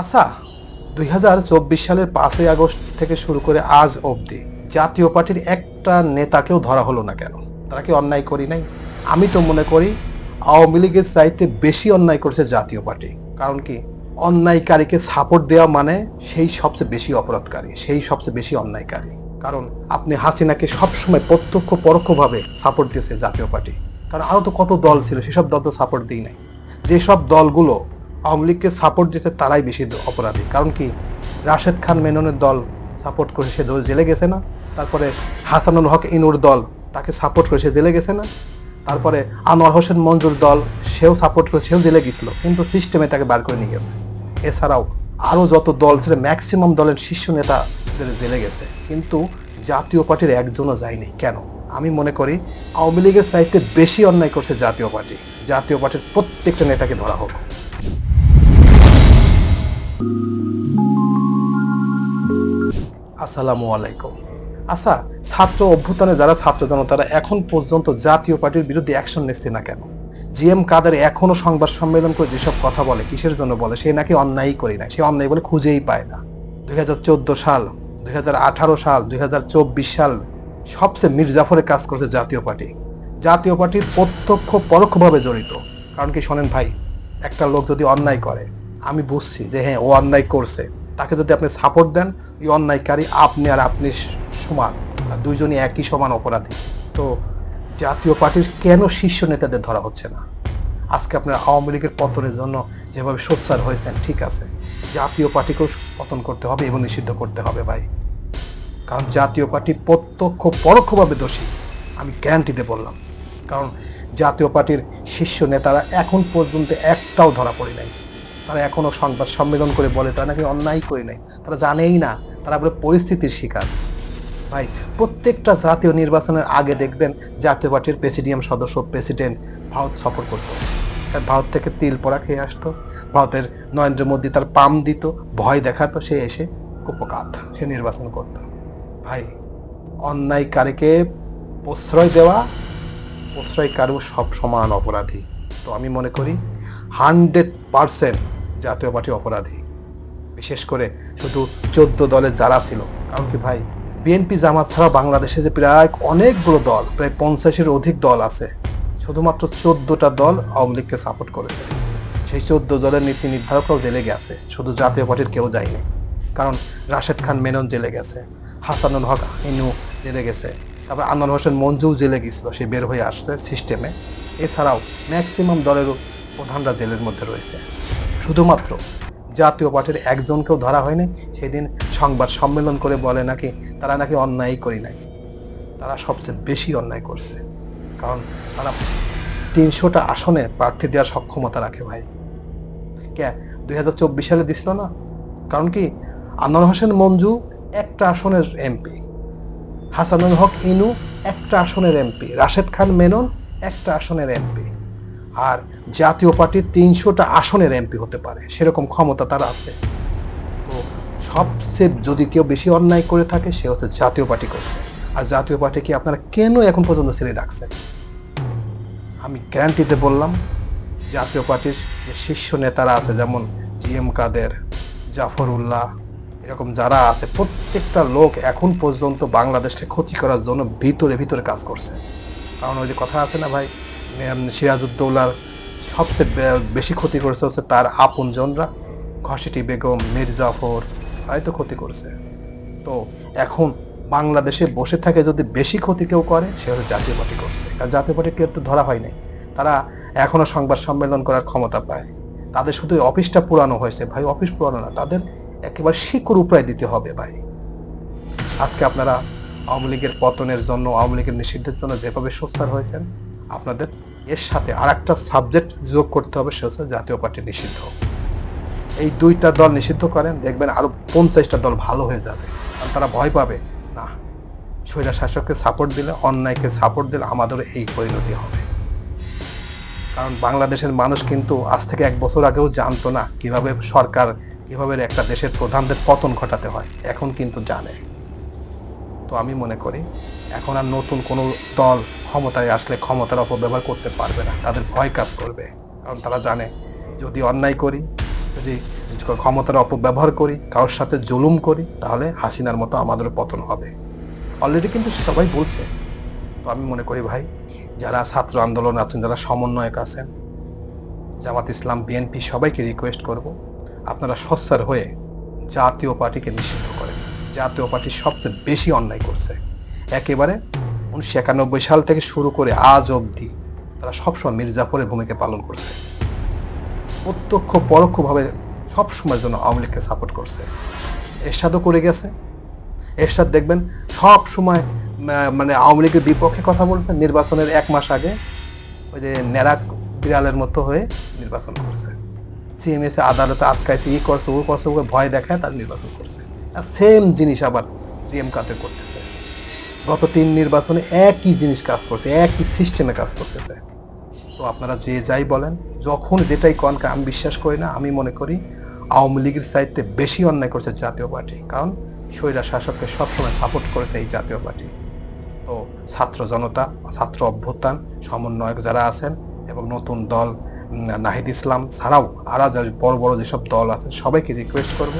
আচ্ছা দুই হাজার চব্বিশ সালের পাঁচই আগস্ট থেকে শুরু করে আজ অবধি জাতীয় পার্টির একটা নেতাকেও ধরা হলো না কেন? তারা কি অন্যায় করি নাই? আমি তো মনে করি আওয়ামী লীগের চাইতে বেশি অন্যায় করছে জাতীয় পার্টি। কারণ কি? অন্যায়কারীকে সাপোর্ট দেওয়া মানে সেই সবচেয়ে বেশি অপরাধকারী, সেই সবচেয়ে বেশি অন্যায়কারী। কারণ আপনি হাসিনাকে সবসময় প্রত্যক্ষ, পরোক্ষভাবে সাপোর্ট দিয়েছে জাতীয় পার্টি। কারণ আরও তো কত দল ছিল, সেসব দল তো সাপোর্ট দিই নাই। যেসব দলগুলো আওয়ামী লীগকে সাপোর্ট দিতে তারাই বেশি অপরাধী। কারণ কি? রাশেদ খান মেননের দল সাপোর্ট করে সে দল জেলে গেছে না। তারপরে হাসানুল হক ইনুর দল তাকে সাপোর্ট করে সে জেলে গেছে না। তারপরে আনোয়ার হোসেন মঞ্জুর দল সেও সাপোর্ট করে সেও জেলে গেছিল, কিন্তু সিস্টেমে তাকে বার করে নিয়ে গেছে। এছাড়াও আরও যত দল ছিল ম্যাক্সিমাম দলের শীর্ষ নেতা জেলে গেছে। কিন্তু জাতীয় পার্টির একজনও যায়নি। কেন? আমি মনে করি আওয়ামী লীগের চাইতে বেশি অন্যায় করছে জাতীয় পার্টি। জাতীয় পার্টির প্রত্যেকটা নেতাকে ধরা হোক। আসসালামু আলাইকুম। আচ্ছা ছাত্র অভ্যুত্থানে যারা ছাত্র জনতারা এখন পর্যন্ত জাতীয় পার্টির বিরুদ্ধে অ্যাকশন নিচ্ছে না কেন? জি এম কাদের এখনও সংবাদ সম্মেলন করে যেসব কথা বলে, কিসের জন্য বলে? সে নাকি অন্যায়ই করি না সে অন্যায় বলে খুঁজেই পায় না। দুই হাজার চোদ্দ সাল, দুই হাজার আঠারো সাল, দুই হাজার চব্বিশ সাল, সবচেয়ে মির্জাফরের কাজ করছে জাতীয় পার্টি। জাতীয় পার্টি প্রত্যক্ষ, পরোক্ষভাবে জড়িত। কারণ কি শোনেন ভাই, একটা লোক যদি অন্যায় করে, আমি বুঝছি যে হ্যাঁ ও অন্যায় করছে। তাকে যদি আপনি সাপোর্ট দেন ওই অন্যায়কারী আপনি আর আপনি সমান দুইজনই একই সমান অপরাধী। তো জাতীয় পার্টির কেন শীর্ষ নেতাদের ধরা হচ্ছে না? আজকে আপনার আওয়ামী লীগের পতনের জন্য যেভাবে সোচ্চার হয়েছেন, ঠিক আছে। জাতীয় পার্টিকেও পতন করতে হবে এবং নিষিদ্ধ করতে হবে ভাই। কারণ জাতীয় পার্টি প্রত্যক্ষ, পরোক্ষভাবে দোষী। আমি গ্যারান্টিতে বললাম। কারণ জাতীয় পার্টির শীর্ষ নেতারা এখন পর্যন্ত একটাও ধরা পড়ে নাই। তারা এখনও সংবাদ সম্মেলন করে বলে, তারা নাকি অন্যায় করে নাই। তারা জানেই না, তারা বলে পরিস্থিতির শিকার। ভাই, প্রত্যেকটা জাতীয় নির্বাচনের আগে দেখবেন জাতীয় পার্টির প্রেসিডিয়াম সদস্য, প্রেসিডেন্ট ভারত সফর করতো। ভারত থেকে তিল পড়া খেয়ে আসতো, ভারতের নরেন্দ্র মোদী তার পাম দিত, ভয় দেখাতো, সে এসে কুপকাত, সে নির্বাচন করত। ভাই, অন্যায়কারীকে প্রশ্রয় দেওয়া, প্রশ্রয়কারীও সব সমান অপরাধী। তো আমি মনে করি হান্ড্রেড পারসেন্ট জাতীয় পার্টি অপরাধী। বিশেষ করে শুধু চোদ্দ দলের যারা ছিল। কারণ কি ভাই, বিএনপি জামাত ছাড়া বাংলাদেশে যে প্রায় অনেকগুলো দল, প্রায় পঞ্চাশের অধিক দল আছে, শুধুমাত্র চোদ্দটা দল আওয়ামী লীগকে সাপোর্ট করেছে। সেই চোদ্দ দলের নীতি নির্ধারকরাও জেলে গেছে। শুধু জাতীয় পার্টির কেউ যায়নি। কারণ রাশেদ খান মেনন জেলে গেছে, হাসানুল হক ইনু জেলে গেছে, তারপর আনোয়ার হোসেন মঞ্জুও জেলে গেছিল, সে বের হয়ে আসছে সিস্টেমে এছাড়াও ম্যাক্সিমাম দলের প্রধানরা জেলের মধ্যে রয়েছে। শুধুমাত্র জাতীয় পার্টির একজনকেও ধরা হয়নি, সেদিন সংবাদ সম্মেলন করে বলে নাকি তারা নাকি অন্যায় করি নাই। তারা সবচেয়ে বেশি অন্যায় করছে, কারণ তারা তিনশোটা আসনে প্রার্থী দেওয়ার সক্ষমতা রাখে ভাই। কে, দুই হাজার চব্বিশ সালে দিছিল না? কারণ কি, আনোয়ার হোসেন মঞ্জু একটা আসনের এমপি, হাসানুল হক ইনু একটা আসনের এমপি, রাশেদ খান মেনন একটা আসনের এমপি। আর জাতীয় পার্টির তিনশোটা আসনের এমপি হতে পারে। সেরকম ক্ষমতা তার আছে। তো সবচেয়ে যদি কেউ বেশি অন্যায় করে থাকে, সে হচ্ছে জাতীয় পার্টি করছে। আর জাতীয় পার্টিকে আপনারা কেন এখন পর্যন্ত ছেড়ে রাখছেন? আমি গ্যারান্টিতে বললাম, জাতীয় পার্টির যে শীর্ষ নেতারা আছে, যেমন জি এম কাদের জাফর উল্লাহ এরকম যারা আছে, প্রত্যেকটা লোক এখন পর্যন্ত বাংলাদেশকে ক্ষতি করার জন্য ভিতরে ভিতরে কাজ করছে। কারণ ওই যে কথা আছে না ভাই সিরাজউদ্দৌলার সবচেয়ে বেশি ক্ষতি করেছে হচ্ছে তার আপনজনরা, ঘসিটি বেগম মীর জাফর তাই তো ক্ষতি করছে। তো এখন বাংলাদেশে বসে থাকে যদি বেশি ক্ষতি কেউ করে, সে হচ্ছে জাতীয় পার্টি করছে। কারণ জাতীয় পার্টি কেউ তো ধরা হয় নাই। তারা এখনও সংবাদ সম্মেলন করার ক্ষমতা পায়। তাদের শুধু অফিসটা পুরানো হয়েছে। ভাই, অফিস পুরানো না, তাদের একেবারে শিকড় উপরায় দিতে হবে ভাই। আজকে আপনারা আওয়ামী লীগের পতনের জন্য, আওয়ামী লীগের নিষিদ্ধের জন্য যেভাবে সোচ্চার হয়েছেন আপনাদের এর সাথে আর একটা সাবজেক্ট যোগ করতে হবে সে হচ্ছে জাতীয় পার্টি নিষিদ্ধ। এই দুইটা দল নিষিদ্ধ করেন, দেখবেন আরও পঞ্চাশটা দল ভালো হয়ে যাবে। কারণ তারা ভয় পাবে, না, স্বৈরা শাসককে সাপোর্ট দিলে, অন্যায়কে সাপোর্ট দিলে আমাদের এই পরিণতি হবে। কারণ বাংলাদেশের মানুষ কিন্তু আজ থেকে এক বছর আগেও জানতো না কীভাবে সরকার, কীভাবে একটা দেশের প্রধানদের পতন ঘটাতে হয়। এখন কিন্তু জানে। তো আমি মনে করি, এখন আর নতুন কোনো দল ক্ষমতায় আসলে ক্ষমতার অপব্যবহার করতে পারবে না। তাদের ভয় কাজ করবে। কারণ তারা জানে, যদি অন্যায় করি, যদি ক্ষমতার অপব্যবহার করি, কারোর সাথে জুলুম করি, তাহলে হাসিনার মতো আমাদেরও পতন হবে। অলরেডি কিন্তু সবাই বলছে। তো আমি মনে করি ভাই, যারা ছাত্র আন্দোলন আছেন, যারা সমন্বয়ক আছেন, জামাত ইসলাম, বিএনপি, সবাইকে রিকোয়েস্ট করব, আপনারা সচ্ছার হয়ে জাতীয় পার্টিকে নিষিদ্ধ করেন। জাতীয় পার্টি সবচেয়ে বেশি অন্যায় করছে। একেবারে উনিশশো একানব্বই সাল থেকে শুরু করে আজ অবধি তারা সবসময় মির্জাফরের ভূমিকা পালন করছে। প্রত্যক্ষ, পরোক্ষভাবে সবসময়ের জন্য আওয়ামী লীগকে সাপোর্ট করছে। এরশাদও করে গেছে। এরশাদ দেখবেন সব সময় মানে আওয়ামী লীগের বিপক্ষে কথা বলছে। নির্বাচনের এক মাস আগে ওই যে নেরাক বিড়ালের মতো হয়ে নির্বাচন করছে। সিএমএস আদালতে আটকাইছে, ই করছে, ও করছে, ওকে ভয় দেখায় তার নির্বাচন করছে। সেম জিনিস আবার জিএম কাতে করতেছে। গত তিন নির্বাচনে একই জিনিস কাজ করছে, একই সিস্টেমে কাজ করতেছে। তো আপনারা যে যাই বলেন, যখন যেটাই কন আমি বিশ্বাস করি না, আমি মনে করি আওয়ামী লীগের সাহিত্যে বেশি অন্যায় করছে জাতীয় পার্টি। কারণ স্বৈরা শাসককে সবসময় সাপোর্ট করেছে এই জাতীয় পার্টি। তো ছাত্র জনতা, ছাত্র অভ্যুত্থান, সমন্বয়ক যারা আছেন এবং নতুন দল নাহিদ ইসলাম ছাড়াও আরও বড় বড় যেসব দল আছে সবাইকে রিকোয়েস্ট করব,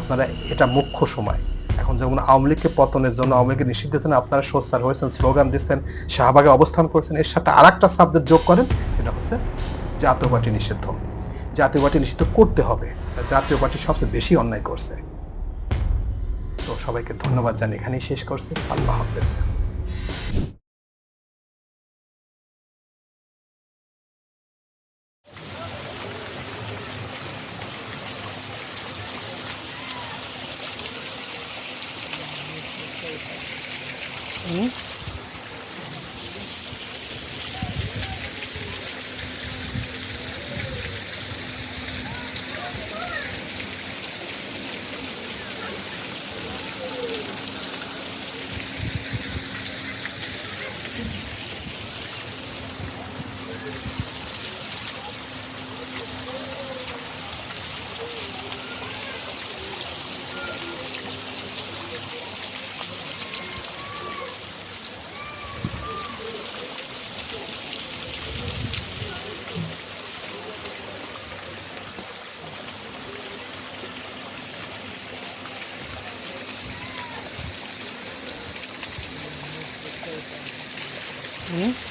আপনারা এটা মুখ্য সময়। এখন যেমন আওয়ামী লীগকে পতনের জন্য, আওয়ামী লীগের নিষিদ্ধের জন্য আপনারা সোচ্চার হয়েছেন, স্লোগান দিচ্ছেন, শাহবাগে অবস্থান করেছেন। এর সাথে আর একটা সাবজেক্ট যোগ করেন এটা হচ্ছে জাতীয় পার্টি নিষিদ্ধ। জাতীয় পার্টি নিষিদ্ধ করতে হবে। জাতীয় পার্টি সবচেয়ে বেশি অন্যায় করছে। তো সবাইকে ধন্যবাদ জানি এখানেই শেষ করছি। আল্লাহ হাফেজ। Okay. Ini